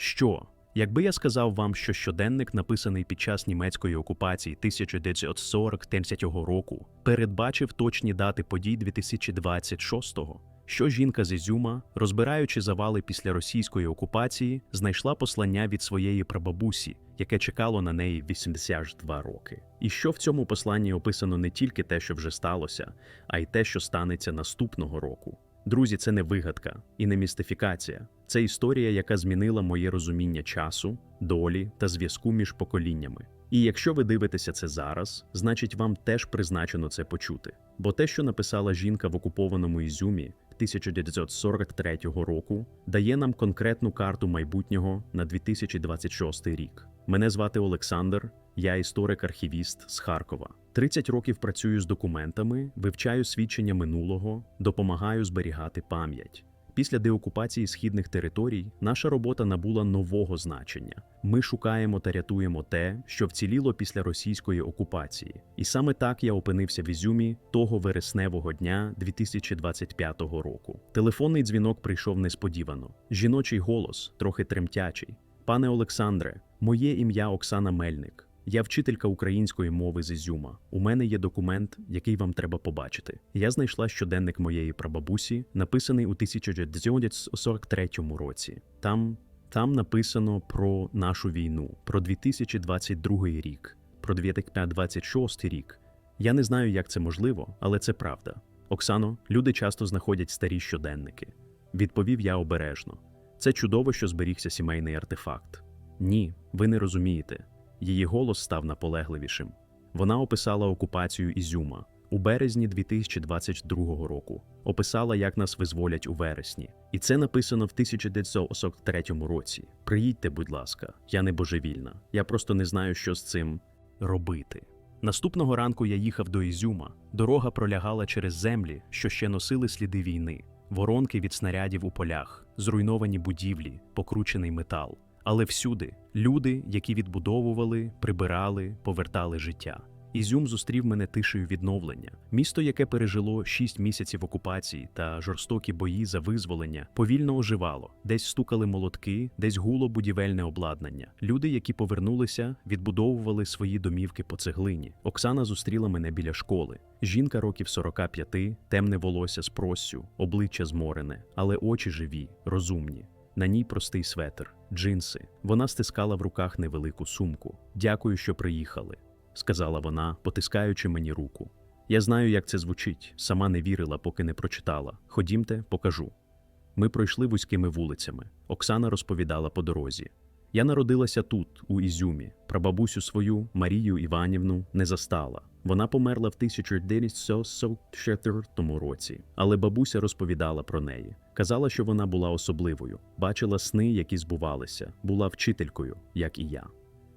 Що? Якби я сказав вам, що щоденник, написаний під час німецької окупації 1943 року, передбачив точні дати подій 2026-го, що жінка з Ізюма, розбираючи завали після російської окупації, знайшла послання від своєї прабабусі, яке чекало на неї 82 роки. І що в цьому посланні описано не тільки те, що вже сталося, а й те, що станеться наступного року. Друзі, це не вигадка і не містифікація. Це історія, яка змінила моє розуміння часу, долі та зв'язку між поколіннями. І якщо ви дивитеся це зараз, значить вам теж призначено це почути. Бо те, що написала жінка в окупованому Ізюмі 1943 року, дає нам конкретну карту майбутнього на 2026 рік. Мене звати Олександр, я історик-архівіст з Харкова. 30 років працюю з документами, вивчаю свідчення минулого, допомагаю зберігати пам'ять. Після деокупації східних територій наша робота набула нового значення. Ми шукаємо та рятуємо те, що вціліло після російської окупації. І саме так я опинився в Ізюмі того вересневого дня 2025 року. Телефонний дзвінок прийшов несподівано. Жіночий голос, трохи тремтячий. Пане Олександре, моє ім'я Оксана Мельник. Я вчителька української мови з Ізюма. У мене є документ, який вам треба побачити. Я знайшла щоденник моєї прабабусі, написаний у 1943 році. Там, там написано про нашу війну, про 2022 рік, про 2026 рік. Я не знаю, як це можливо, але це правда. Оксано, люди часто знаходять старі щоденники. Відповів я обережно. Це чудово, що зберігся сімейний артефакт. Ні, ви не розумієте. Її голос став наполегливішим. Вона описала окупацію Ізюма у березні 2022 року. Описала, як нас визволять у вересні. І це написано в 1943 році. Приїдьте, будь ласка, я не божевільна. Я просто не знаю, що з цим робити. Наступного ранку я їхав до Ізюма. Дорога пролягала через землі, що ще носили сліди війни, воронки від снарядів у полях, зруйновані будівлі, покручений метал. Але всюди люди, які відбудовували, прибирали, повертали життя. Ізюм зустрів мене тишею відновлення. Місто, яке пережило шість місяців окупації та жорстокі бої за визволення, повільно оживало. Десь стукали молотки, десь гуло будівельне обладнання. Люди, які повернулися, відбудовували свої домівки по цеглині. Оксана зустріла мене біля школи. Жінка років 45, темне волосся з проссю, обличчя зморене, але очі живі, розумні. На ній простий светр, джинси. Вона стискала в руках невелику сумку. Дякую, що приїхали, сказала вона, потискаючи мені руку. Я знаю, як це звучить, сама не вірила, поки не прочитала. Ходімте, покажу. Ми пройшли вузькими вулицями. Оксана розповідала по дорозі. Я народилася тут, у Ізюмі. Прабабусю свою, Марію Іванівну, не застала. Вона померла в 1944 році, але бабуся розповідала про неї. Казала, що вона була особливою, бачила сни, які збувалися, була вчителькою, як і я.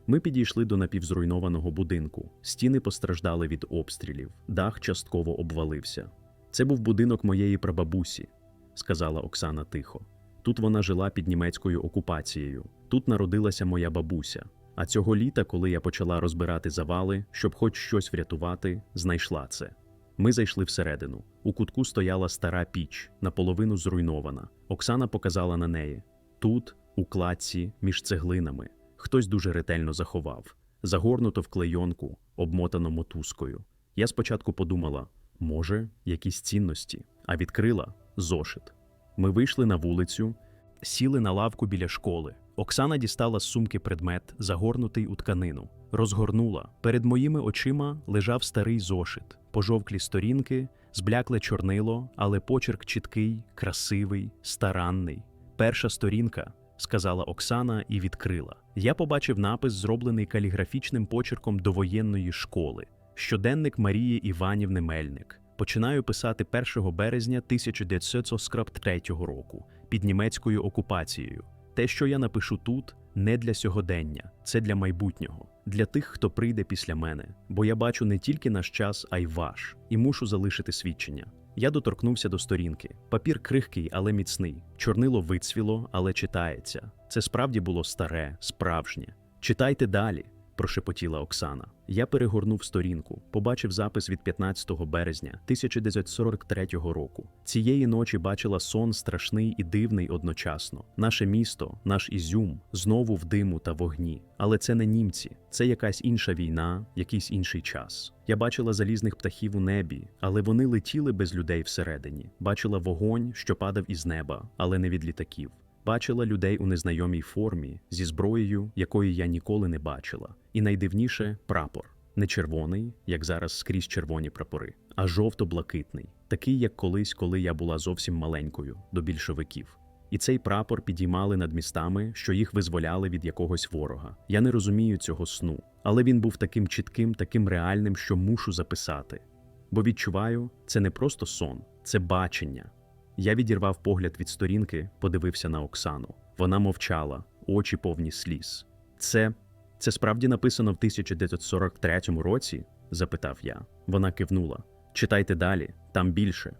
Ми підійшли до напівзруйнованого будинку. Стіни постраждали від обстрілів, дах частково обвалився. Це був будинок моєї прабабусі, сказала Оксана тихо. Тут вона жила під німецькою окупацією. Тут народилася моя бабуся. А цього літа, коли я почала розбирати завали, щоб хоч щось врятувати, знайшла це. Ми зайшли всередину. У кутку стояла стара піч, наполовину зруйнована. Оксана показала на неї. Тут, у кладці, між цеглинами, хтось дуже ретельно заховав, загорнуто в клейонку, обмотано мотузкою. Я спочатку подумала, може, якісь цінності, а відкрила зошит. Ми вийшли на вулицю, сіли на лавку біля школи. Оксана дістала з сумки предмет, загорнутий у тканину, розгорнула. Перед моїми очима лежав старий зошит, пожовклі сторінки, зблякле чорнило, але почерк чіткий, красивий, старанний. Перша сторінка, сказала Оксана і відкрила. Я побачив напис, зроблений каліграфічним почерком довоєнної школи. Щоденник Марії Іванівни Мельник. Починаю писати 1 березня 1943 року під німецькою окупацією. Те, що я напишу тут, не для сьогодення, це для майбутнього, для тих, хто прийде після мене. Бо я бачу не тільки наш час, а й ваш, і мушу залишити свідчення. Я доторкнувся до сторінки. Папір крихкий, але міцний. Чорнило вицвіло, але читається. Це справді було старе, справжнє. Читайте далі, прошепотіла Оксана. Я перегорнув сторінку, побачив запис від 15 березня 1943 року. Цієї ночі бачила сон страшний і дивний одночасно. Наше місто, наш ізюм, знову в диму та вогні. Але це не німці, це якась інша війна, якийсь інший час. Я бачила залізних птахів у небі, але вони летіли без людей всередині. Бачила вогонь, що падав із неба, але не від літаків. Бачила людей у незнайомій формі зі зброєю, якої я ніколи не бачила. І найдивніше прапор. Не червоний, як зараз скрізь червоні прапори, а жовто-блакитний, такий, як колись, коли я була зовсім маленькою, до більшовиків. І цей прапор підіймали над містами, що їх визволяли від якогось ворога. Я не розумію цього сну, але він був таким чітким, таким реальним, що мушу записати. Бо відчуваю, це не просто сон, це бачення. Я відірвав погляд від сторінки, подивився на Оксану. Вона мовчала, очі повні сліз. Це це справді написано в 1943 році? запитав я. Вона кивнула. Читайте далі, там більше.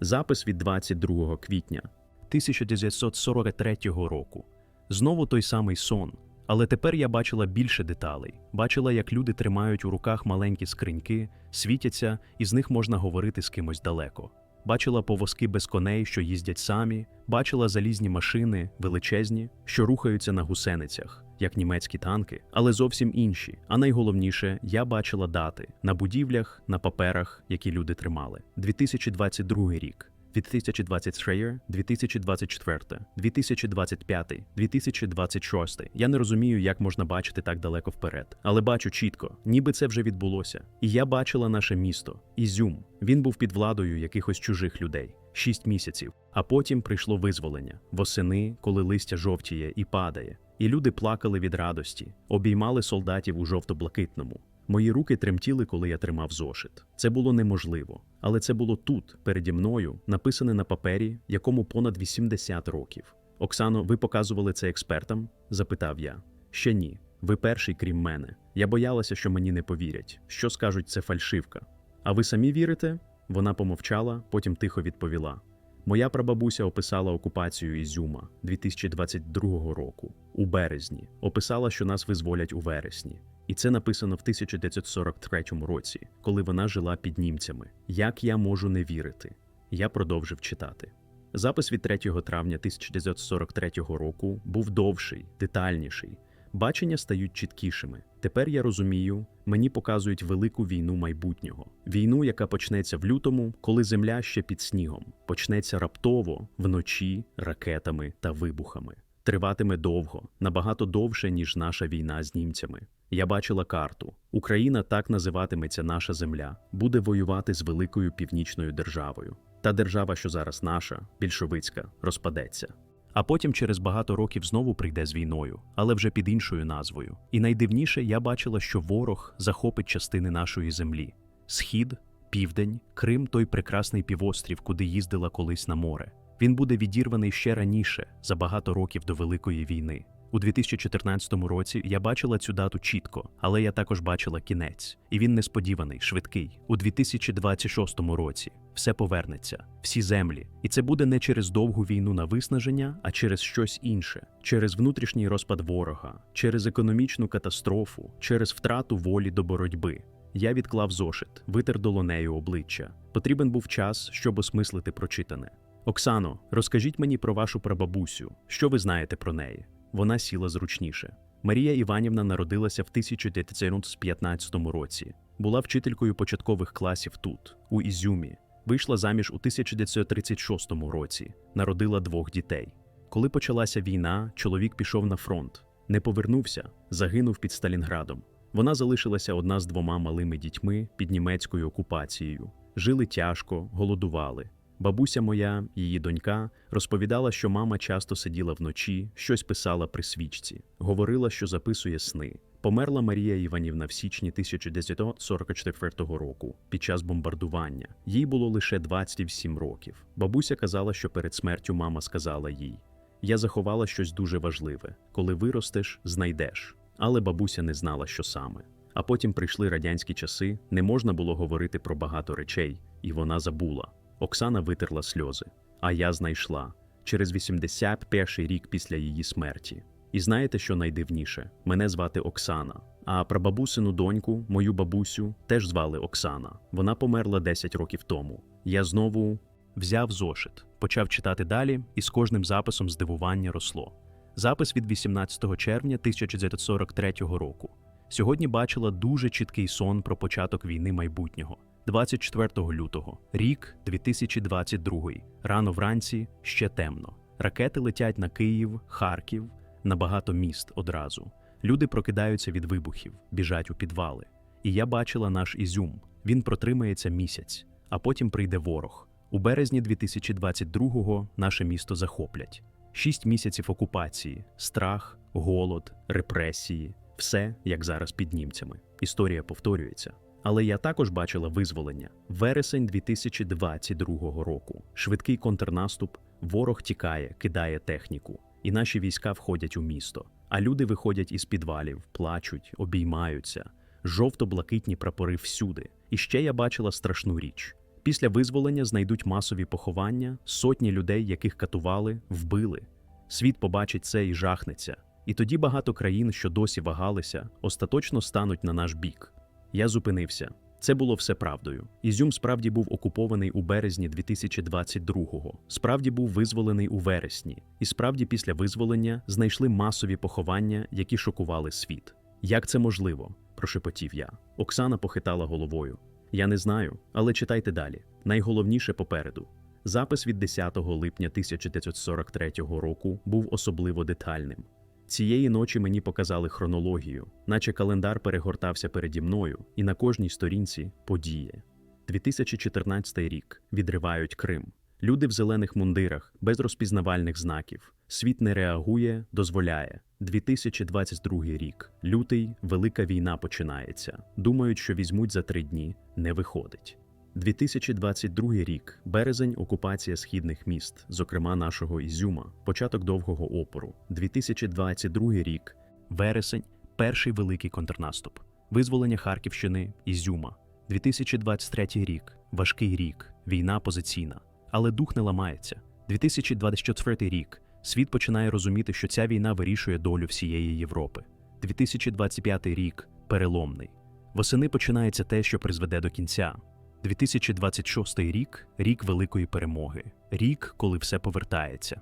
Запис від 22 квітня 1943 року. Знову той самий сон. Але тепер я бачила більше деталей. Бачила, як люди тримають у руках маленькі скриньки, світяться, і з них можна говорити з кимось далеко. Бачила повозки без коней, що їздять самі, бачила залізні машини, величезні, що рухаються на гусеницях, як німецькі танки, але зовсім інші. А найголовніше, я бачила дати на будівлях, на паперах, які люди тримали. 2022 рік. 2023, 2024, 2025, 2026. Я не розумію, як можна бачити так далеко вперед, але бачу чітко, ніби це вже відбулося. І я бачила наше місто, Ізюм. Він був під владою якихось чужих людей. Шість місяців, а потім прийшло визволення восени, коли листя жовтіє і падає, і люди плакали від радості, обіймали солдатів у жовто-блакитному. Мої руки тремтіли, коли я тримав зошит. Це було неможливо, але це було тут, переді мною, написане на папері, якому понад 80 років. Оксано, ви показували це експертам? запитав я. Ще ні. Ви перший, крім мене. Я боялася, що мені не повірять. Що скажуть, це фальшивка. А ви самі вірите? Вона помовчала, потім тихо відповіла. Моя прабабуся описала окупацію Ізюма 2022 року, у березні. Описала, що нас визволять у вересні. І це написано в 1943 році, коли вона жила під німцями. Як я можу не вірити? Я продовжив читати. Запис від 3 травня 1943 року був довший, детальніший. Бачення стають чіткішими. Тепер я розумію, мені показують велику війну майбутнього. Війну, яка почнеться в лютому, коли земля ще під снігом, почнеться раптово, вночі, ракетами та вибухами. Триватиме довго, набагато довше, ніж наша війна з німцями. Я бачила карту. Україна так називатиметься наша земля, буде воювати з великою північною державою. Та держава, що зараз наша, більшовицька, розпадеться. А потім через багато років знову прийде з війною, але вже під іншою назвою. І найдивніше я бачила, що ворог захопить частини нашої землі: схід, південь, Крим той прекрасний півострів, куди їздила колись на море. Він буде відірваний ще раніше, за багато років до Великої війни. У 2014 році я бачила цю дату чітко, але я також бачила кінець, і він несподіваний, швидкий. У 2026 році все повернеться, всі землі, і це буде не через довгу війну на виснаження, а через щось інше, через внутрішній розпад ворога, через економічну катастрофу, через втрату волі до боротьби. Я відклав зошит, витер долонею обличчя. Потрібен був час, щоб осмислити прочитане. Оксано, розкажіть мені про вашу прабабусю. Що ви знаєте про неї? Вона сіла зручніше. Марія Іванівна народилася в 1915 році. Була вчителькою початкових класів тут, у Ізюмі. Вийшла заміж у 1936 році, народила двох дітей. Коли почалася війна, чоловік пішов на фронт, не повернувся, загинув під Сталінградом. Вона залишилася одна з двома малими дітьми під німецькою окупацією. Жили тяжко, голодували. Бабуся моя, її донька, розповідала, що мама часто сиділа вночі, щось писала при свічці, говорила, що записує сни. Померла Марія Іванівна в січні 1944 року під час бомбардування. Їй було лише 27 років. Бабуся казала, що перед смертю мама сказала їй: Я заховала щось дуже важливе. Коли виростеш, знайдеш. Але бабуся не знала, що саме. А потім прийшли радянські часи, не можна було говорити про багато речей, і вона забула. Оксана витерла сльози. А я знайшла через 81 рік після її смерті. І знаєте, що найдивніше? Мене звати Оксана, А прабабусину доньку, мою бабусю, теж звали Оксана. Вона померла 10 років тому. Я знову взяв зошит, почав читати далі, і з кожним записом здивування росло. Запис від 18 червня 1943 року. Сьогодні бачила дуже чіткий сон про початок війни майбутнього. 24 лютого, рік 2022. Рано вранці ще темно. Ракети летять на Київ, Харків, на багато міст одразу. Люди прокидаються від вибухів, біжать у підвали. І я бачила наш Ізюм. Він протримається місяць, а потім прийде ворог. У березні 2022-го наше місто захоплять. Шість місяців окупації, страх, голод, репресії все як зараз під німцями. Історія повторюється. Але я також бачила визволення. Вересень 2022 року. Швидкий контрнаступ, ворог тікає, кидає техніку, і наші війська входять у місто. А люди виходять із підвалів, плачуть, обіймаються. Жовто-блакитні прапори всюди. І ще я бачила страшну річ. Після визволення знайдуть масові поховання, сотні людей, яких катували, вбили. Світ побачить це і жахнеться. І тоді багато країн, що досі вагалися, остаточно стануть на наш бік. Я зупинився. Це було все правдою. Ізюм справді був окупований у березні 2022-го, справді був визволений у вересні, і справді після визволення знайшли масові поховання, які шокували світ. Як це можливо? прошепотів я. Оксана похитала головою. Я не знаю, але читайте далі. Найголовніше попереду. Запис від 10 липня 1943 року був особливо детальним. Цієї ночі мені показали хронологію, наче календар перегортався переді мною, і на кожній сторінці події. 2014 рік відривають Крим. Люди в зелених мундирах, без розпізнавальних знаків. Світ не реагує, дозволяє. 2022 рік. Лютий, велика війна починається. Думають, що візьмуть за три дні, не виходить. 2022 рік, березень, окупація східних міст, зокрема нашого Ізюма, початок довгого опору. 2022 рік, вересень, перший великий контрнаступ, визволення Харківщини, Ізюма. 2023 рік, важкий рік, війна позиційна, але дух не ламається. 2024 рік, світ починає розуміти, що ця війна вирішує долю всієї Європи. 2025 рік переломний. Восени починається те, що призведе до кінця. 2026 рік рік великої перемоги, рік, коли все повертається.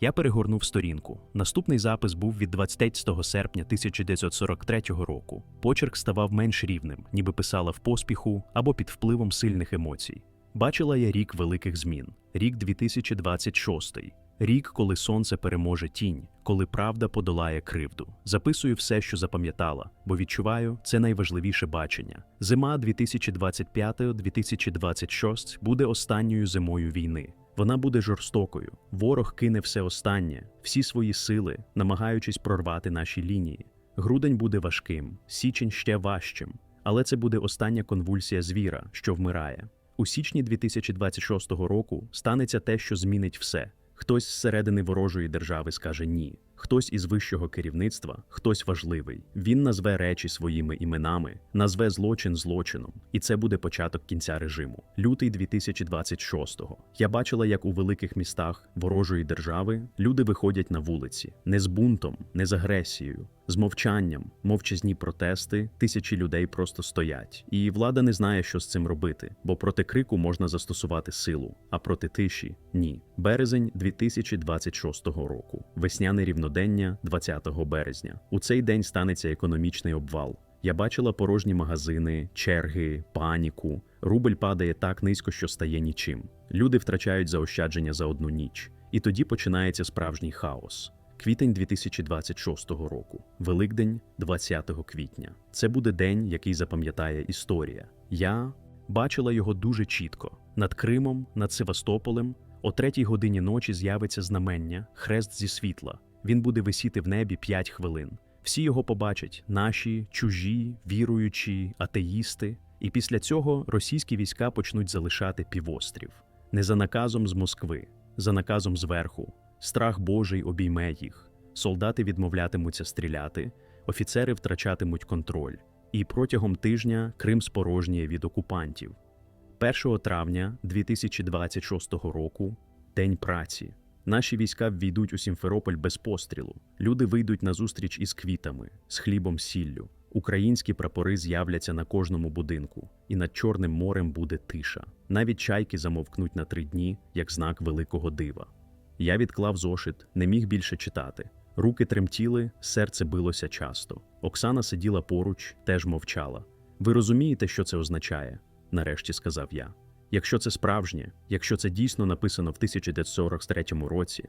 Я перегорнув сторінку. Наступний запис був від 20 серпня 1943 року. Почерк ставав менш рівним, ніби писала в поспіху або під впливом сильних емоцій. Бачила я рік великих змін, рік 2026, рік, коли сонце переможе тінь, коли правда подолає кривду. Записую все, що запам'ятала, бо відчуваю, це найважливіше бачення. Зима 2025-2026 буде останньою зимою війни. Вона буде жорстокою. Ворог кине все останнє, всі свої сили, намагаючись прорвати наші лінії. Грудень буде важким, січень ще важчим. Але це буде остання конвульсія звіра, що вмирає. У січні 2026 року станеться те, що змінить все. Хтось зсередини ворожої держави скаже ні, хтось із вищого керівництва, хтось важливий. Він назве речі своїми іменами, назве злочин злочином, і це буде початок кінця режиму. Лютий 2026-го. Я бачила, як у великих містах ворожої держави люди виходять на вулиці не з бунтом, не з агресією, з мовчанням, мовчазні протести, тисячі людей просто стоять, і влада не знає, що з цим робити, бо проти крику можна застосувати силу, а проти тиші ні. Березень 2026 року, весняне рівнодення 20 березня. У цей день станеться економічний обвал. Я бачила порожні магазини, черги, паніку. Рубль падає так низько, що стає нічим. Люди втрачають заощадження за одну ніч, і тоді починається справжній хаос. Квітень 2026 року, Великдень 20 квітня. Це буде день, який запам'ятає історія. Я бачила його дуже чітко. Над Кримом, над Севастополем. О третій годині ночі з'явиться знамення, хрест зі світла. Він буде висіти в небі 5 хвилин. Всі його побачать: наші, чужі, віруючі, атеїсти. І після цього російські війська почнуть залишати півострів не за наказом з Москви, за наказом зверху. Страх Божий обійме їх, солдати відмовлятимуться стріляти, офіцери втрачатимуть контроль, і протягом тижня Крим спорожніє від окупантів. 1 травня 2026 року День праці. Наші війська ввійдуть у Сімферополь без пострілу. Люди вийдуть на зустріч із квітами, з хлібом сіллю. Українські прапори з'являться на кожному будинку, і над Чорним морем буде тиша. Навіть чайки замовкнуть на три дні, як знак великого дива. Я відклав зошит, не міг більше читати. Руки тремтіли, серце билося часто. Оксана сиділа поруч, теж мовчала. Ви розумієте, що це означає? нарешті сказав я. Якщо це справжнє, якщо це дійсно написано в 1943 році,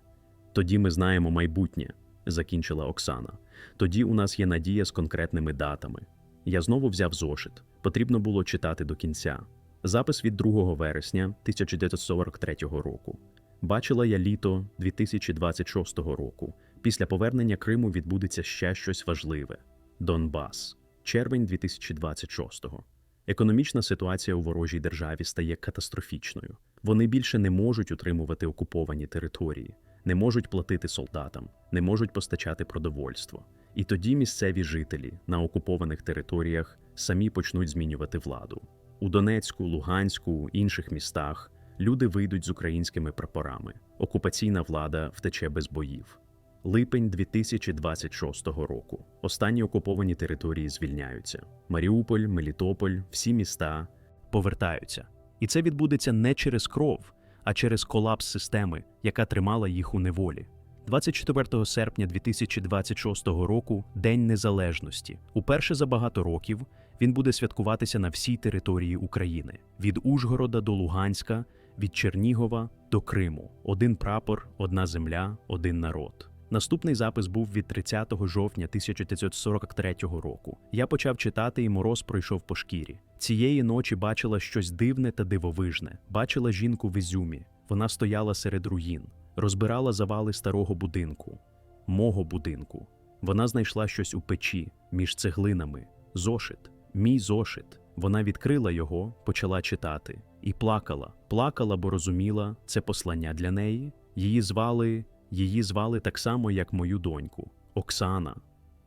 тоді ми знаємо майбутнє, закінчила Оксана. Тоді у нас є надія з конкретними датами. Я знову взяв зошит. Потрібно було читати до кінця. Запис від 2 вересня 1943 року. Бачила я літо 2026 року. Після повернення Криму відбудеться ще щось важливе: Донбас, червень 2026-го. Економічна ситуація у ворожій державі стає катастрофічною. Вони більше не можуть утримувати окуповані території, не можуть платити солдатам, не можуть постачати продовольство. І тоді місцеві жителі на окупованих територіях самі почнуть змінювати владу. У Донецьку, Луганську, інших містах люди вийдуть з українськими прапорами. Окупаційна влада втече без боїв. Липень 2026 року. Останні окуповані території звільняються. Маріуполь, Мелітополь, всі міста повертаються. І це відбудеться не через кров, а через колапс системи, яка тримала їх у неволі. 24 серпня 2026 року День Незалежності. Уперше за багато років він буде святкуватися на всій території України: від Ужгорода до Луганська, від Чернігова до Криму. Один прапор, одна земля, один народ. Наступний запис був від 30 жовтня 1943 року. Я почав читати, і мороз пройшов по шкірі. Цієї ночі бачила щось дивне та дивовижне. Бачила жінку в Ізюмі. Вона стояла серед руїн, розбирала завали старого будинку, мого будинку. Вона знайшла щось у печі між цеглинами, зошит, мій зошит. Вона відкрила його, почала читати і плакала. Плакала, бо розуміла, це послання для неї. Її звали Її звали так само, як мою доньку Оксана.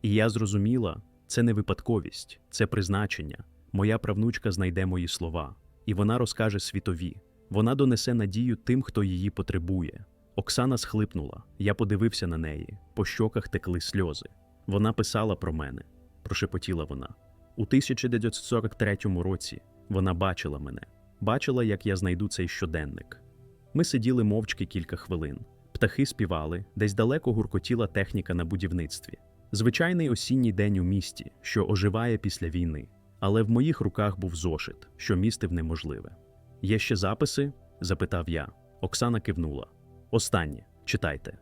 І я зрозуміла, це не випадковість, це призначення. Моя правнучка знайде мої слова, і вона розкаже світові. Вона донесе надію тим, хто її потребує. Оксана схлипнула, я подивився на неї, по щоках текли сльози. Вона писала про мене, прошепотіла вона. У 1943 році вона бачила мене, бачила, як я знайду цей щоденник. Ми сиділи мовчки кілька хвилин. Птахи співали, десь далеко гуркотіла техніка на будівництві. Звичайний осінній день у місті, що оживає після війни. Але в моїх руках був зошит, що містив неможливе. Є ще записи? запитав я. Оксана кивнула. Останнє читайте.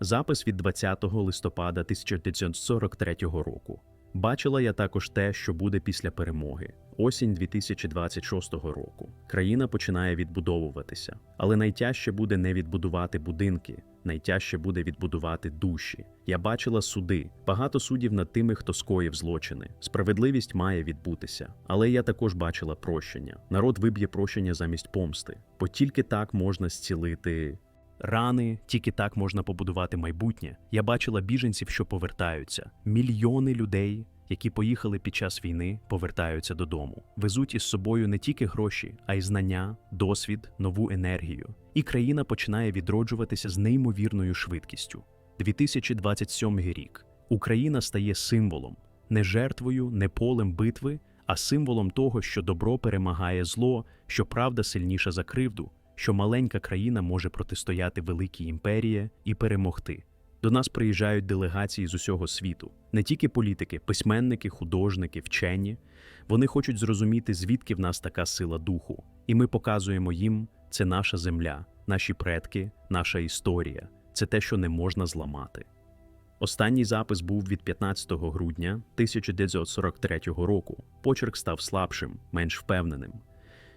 Запис від 20 листопада 1943 року. Бачила я також те, що буде після перемоги. Осінь 2026 року. Країна починає відбудовуватися, але найтяжче буде не відбудувати будинки, найтяжче буде відбудувати душі. Я бачила суди, багато суддів над тими, хто скоїв злочини. Справедливість має відбутися, але я також бачила прощення. Народ виб'є прощення замість помсти, бо тільки так можна зцілити. Рани, тільки так можна побудувати майбутнє. Я бачила біженців, що повертаються. Мільйони людей, які поїхали під час війни, повертаються додому. Везуть із собою не тільки гроші, а й знання, досвід, нову енергію. І країна починає відроджуватися з неймовірною швидкістю. 2027 рік Україна стає символом, не жертвою, не полем битви, а символом того, що добро перемагає зло, що правда сильніша за кривду що маленька країна може протистояти великій імперії і перемогти. До нас приїжджають делегації з усього світу, не тільки політики, письменники, художники, вчені. Вони хочуть зрозуміти, звідки в нас така сила духу, і ми показуємо їм, це наша земля, наші предки, наша історія, це те, що не можна зламати. Останній запис був від 15 грудня 1943 року. Почерк став слабшим, менш впевненим.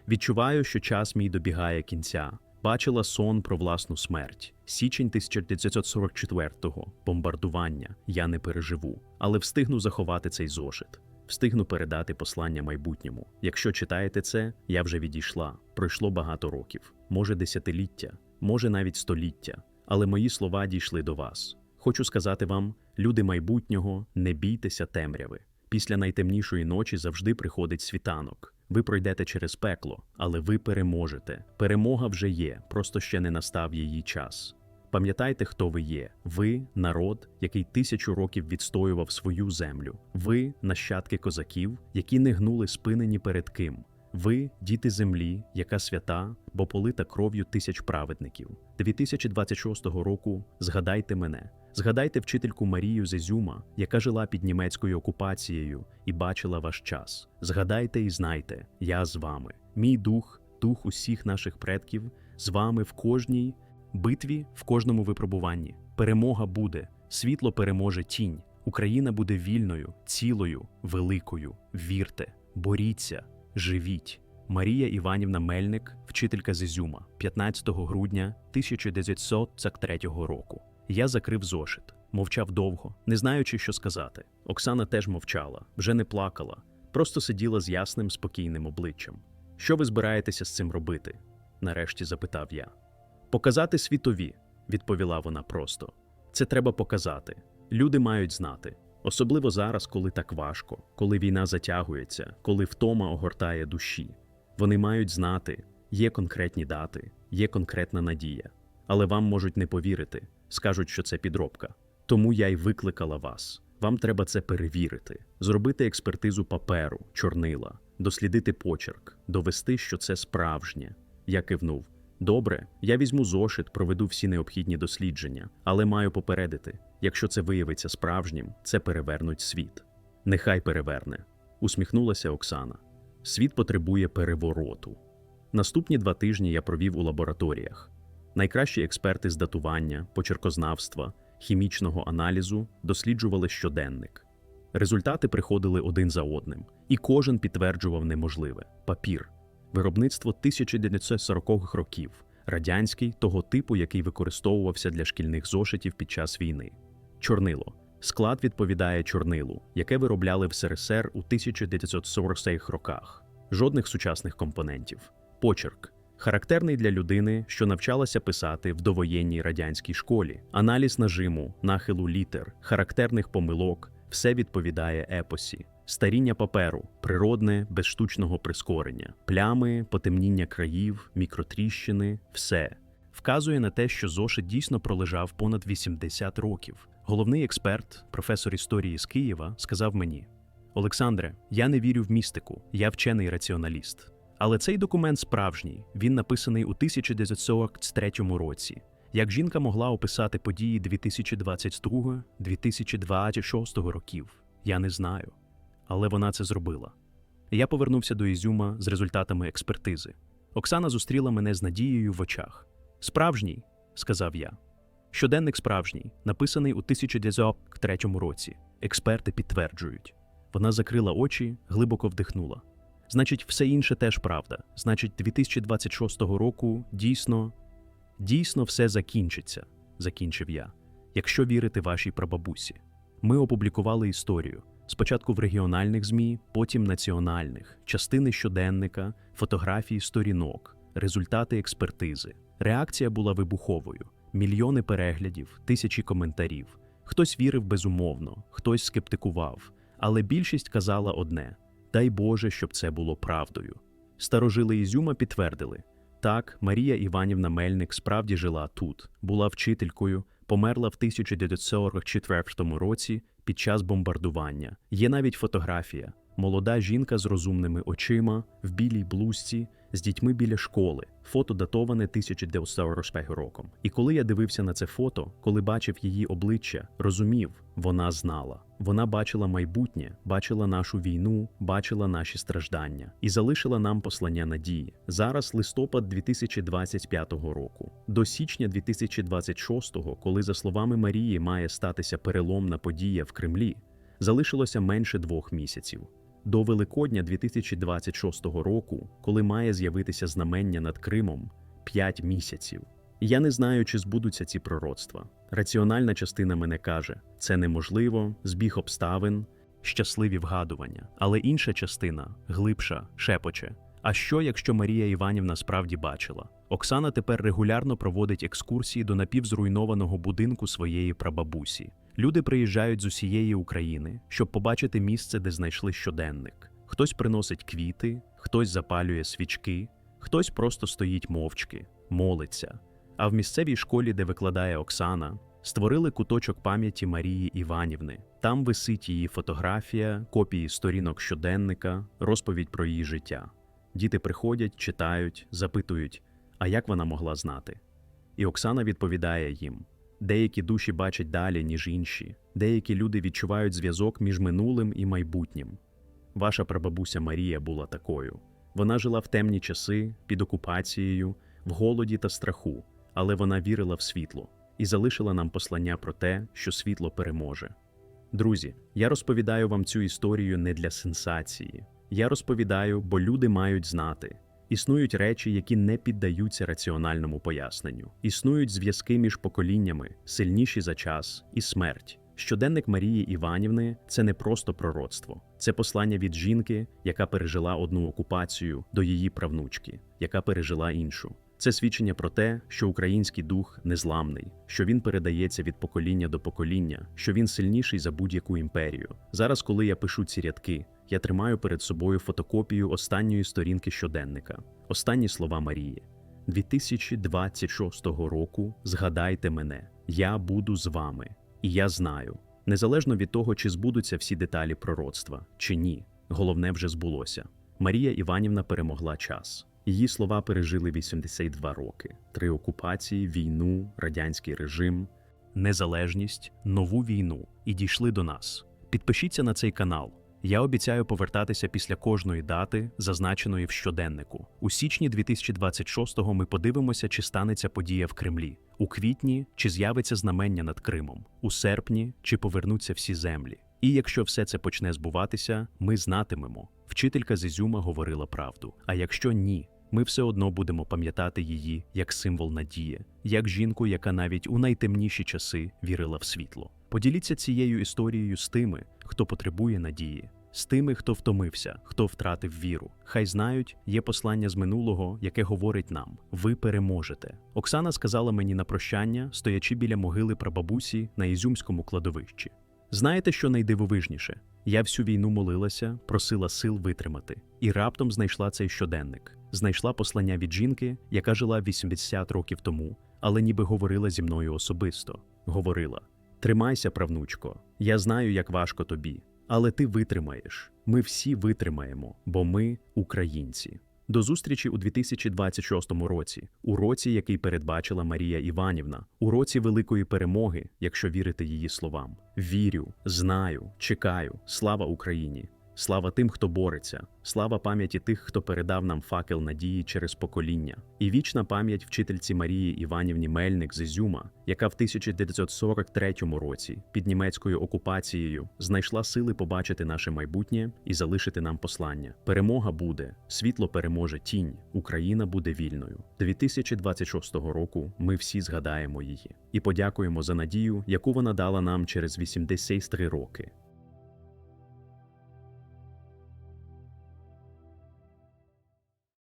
Відчуваю, що час мій добігає кінця. Бачила сон про власну смерть. Січень 1944-го. бомбардування. Я не переживу, але встигну заховати цей зошит. Встигну передати послання майбутньому. Якщо читаєте це, я вже відійшла. Пройшло багато років, може десятиліття, може навіть століття. Але мої слова дійшли до вас. Хочу сказати вам, люди майбутнього, не бійтеся темряви. Після найтемнішої ночі завжди приходить світанок. Ви пройдете через пекло, але ви переможете. Перемога вже є, просто ще не настав її час. Пам'ятайте, хто ви є. Ви народ, який тисячу років відстоював свою землю. Ви нащадки козаків, які не гнули спини ні перед ким. Ви діти землі, яка свята, бо полита кров'ю тисяч праведників. 2026 року згадайте мене. Згадайте вчительку Марію Зезюма, яка жила під німецькою окупацією і бачила ваш час. Згадайте і знайте, я з вами. Мій дух, дух усіх наших предків, з вами в кожній битві, в кожному випробуванні. Перемога буде, світло переможе тінь. Україна буде вільною, цілою, великою. Вірте, боріться, живіть. Марія Іванівна Мельник, вчителька з Ізюма, 15 грудня 1943 року. Я закрив зошит, мовчав довго, не знаючи, що сказати. Оксана теж мовчала, вже не плакала, просто сиділа з ясним, спокійним обличчям. Що ви збираєтеся з цим робити? нарешті запитав я. Показати світові, відповіла вона просто. Це треба показати. Люди мають знати. Особливо зараз, коли так важко, коли війна затягується, коли втома огортає душі. Вони мають знати, є конкретні дати, є конкретна надія. Але вам можуть не повірити, скажуть, що це підробка. Тому я й викликала вас. Вам треба це перевірити, зробити експертизу паперу, чорнила, дослідити почерк, довести, що це справжнє. Я кивнув. Добре, я візьму зошит, проведу всі необхідні дослідження, але маю попередити: якщо це виявиться справжнім, це перевернуть світ. Нехай переверне, усміхнулася Оксана. Світ потребує перевороту. Наступні два тижні я провів у лабораторіях. Найкращі експерти з датування, почеркознавства, хімічного аналізу досліджували щоденник. Результати приходили один за одним, і кожен підтверджував неможливе папір. Виробництво 1940-х років, радянський того типу, який використовувався для шкільних зошитів під час війни. Чорнило. Склад відповідає чорнилу, яке виробляли в СРСР у 1940-х роках. Жодних сучасних компонентів. Почерк. Характерний для людини, що навчалася писати в довоєнній радянській школі. Аналіз нажиму, нахилу літер, характерних помилок все відповідає епосі. Старіння паперу, природне, без штучного прискорення, плями, потемніння країв, мікротріщини все вказує на те, що зошит дійсно пролежав понад 80 років. Головний експерт, професор історії з Києва, сказав мені: Олександре, я не вірю в містику, я вчений раціоналіст. Але цей документ справжній, він написаний у 1943 році. Як жінка могла описати події 2022-2026 років, я не знаю. Але вона це зробила. Я повернувся до Ізюма з результатами експертизи. Оксана зустріла мене з надією в очах. Справжній, сказав я. Щоденник справжній, написаний у 1903 році. Експерти підтверджують. Вона закрила очі, глибоко вдихнула. Значить, все інше теж правда. Значить, 2026 року дійсно, дійсно все закінчиться, закінчив я, якщо вірити вашій прабабусі. Ми опублікували історію. Спочатку в регіональних ЗМІ, потім національних, частини щоденника, фотографії сторінок, результати експертизи. Реакція була вибуховою: мільйони переглядів, тисячі коментарів. Хтось вірив безумовно, хтось скептикував, але більшість казала одне: дай Боже, щоб це було правдою. Старожили Ізюма підтвердили: так, Марія Іванівна Мельник справді жила тут, була вчителькою, померла в 1944 році під час бомбардування. Є навіть фотографія: молода жінка з розумними очима, в білій блузці, з дітьми біля школи. Фото датоване 1945 роком. І коли я дивився на це фото, коли бачив її обличчя, розумів, вона знала. Вона бачила майбутнє, бачила нашу війну, бачила наші страждання і залишила нам послання надії. Зараз листопад 2025 року, до січня 2026, коли, за словами Марії, має статися переломна подія в Кремлі, залишилося менше двох місяців. До Великодня 2026 року, коли має з'явитися знамення над Кримом, 5 місяців. Я не знаю, чи збудуться ці пророцтва. Раціональна частина мене каже, це неможливо, збіг обставин, щасливі вгадування. Але інша частина, глибша, шепоче. А що, якщо Марія Іванівна справді бачила? Оксана тепер регулярно проводить екскурсії до напівзруйнованого будинку своєї прабабусі. Люди приїжджають з усієї України, щоб побачити місце, де знайшли щоденник. Хтось приносить квіти, хтось запалює свічки, хтось просто стоїть мовчки, молиться. А в місцевій школі, де викладає Оксана, створили куточок пам'яті Марії Іванівни. Там висить її фотографія, копії сторінок щоденника, розповідь про її життя. Діти приходять, читають, запитують, а як вона могла знати? І Оксана відповідає їм: деякі душі бачать далі, ніж інші, деякі люди відчувають зв'язок між минулим і майбутнім. Ваша прабабуся Марія була такою. Вона жила в темні часи, під окупацією, в голоді та страху, але вона вірила в світло і залишила нам послання про те, що світло переможе. Друзі, я розповідаю вам цю історію не для сенсації. Я розповідаю, бо люди мають знати. Існують речі, які не піддаються раціональному поясненню. Існують зв'язки між поколіннями, сильніші за час і смерть. Щоденник Марії Іванівни це не просто пророцтво, це послання від жінки, яка пережила одну окупацію, до її правнучки, яка пережила іншу. Це свідчення про те, що український дух незламний, що він передається від покоління до покоління, що він сильніший за будь-яку імперію. Зараз, коли я пишу ці рядки, я тримаю перед собою фотокопію останньої сторінки щоденника, останні слова Марії. 2026 року згадайте мене, я буду з вами, і я знаю. Незалежно від того, чи збудуться всі деталі пророцтва, чи ні, головне вже збулося. Марія Іванівна перемогла час. Її слова пережили 82 роки: три окупації, війну, радянський режим, незалежність, нову війну і дійшли до нас. Підпишіться на цей канал. Я обіцяю повертатися після кожної дати, зазначеної в щоденнику. У січні 2026-го ми подивимося, чи станеться подія в Кремлі. У квітні чи з'явиться знамення над Кримом, у серпні чи повернуться всі землі. І якщо все це почне збуватися, ми знатимемо. Вчителька з Ізюма говорила правду. А якщо ні, ми все одно будемо пам'ятати її як символ надії, як жінку, яка навіть у найтемніші часи вірила в світло. Поділіться цією історією з тими, хто потребує надії, з тими, хто втомився, хто втратив віру. Хай знають, є послання з минулого, яке говорить нам: ви переможете. Оксана сказала мені на прощання, стоячи біля могили прабабусі на Ізюмському кладовищі. Знаєте, що найдивовижніше? Я всю війну молилася, просила сил витримати, і раптом знайшла цей щоденник. Знайшла послання від жінки, яка жила 80 років тому, але ніби говорила зі мною особисто. Говорила: Тримайся, правнучко, я знаю, як важко тобі, але ти витримаєш. Ми всі витримаємо, бо ми українці. До зустрічі у 2026 році, у році, який передбачила Марія Іванівна, у році великої перемоги, якщо вірити її словам. Вірю, знаю, чекаю. Слава Україні! Слава тим, хто бореться, слава пам'яті тих, хто передав нам факел надії через покоління, і вічна пам'ять вчительці Марії Іванівні Мельник з Ізюма, яка в 1943 році під німецькою окупацією знайшла сили побачити наше майбутнє і залишити нам послання. Перемога буде, світло переможе тінь, Україна буде вільною. 2026 року ми всі згадаємо її і подякуємо за надію, яку вона дала нам через 83 роки.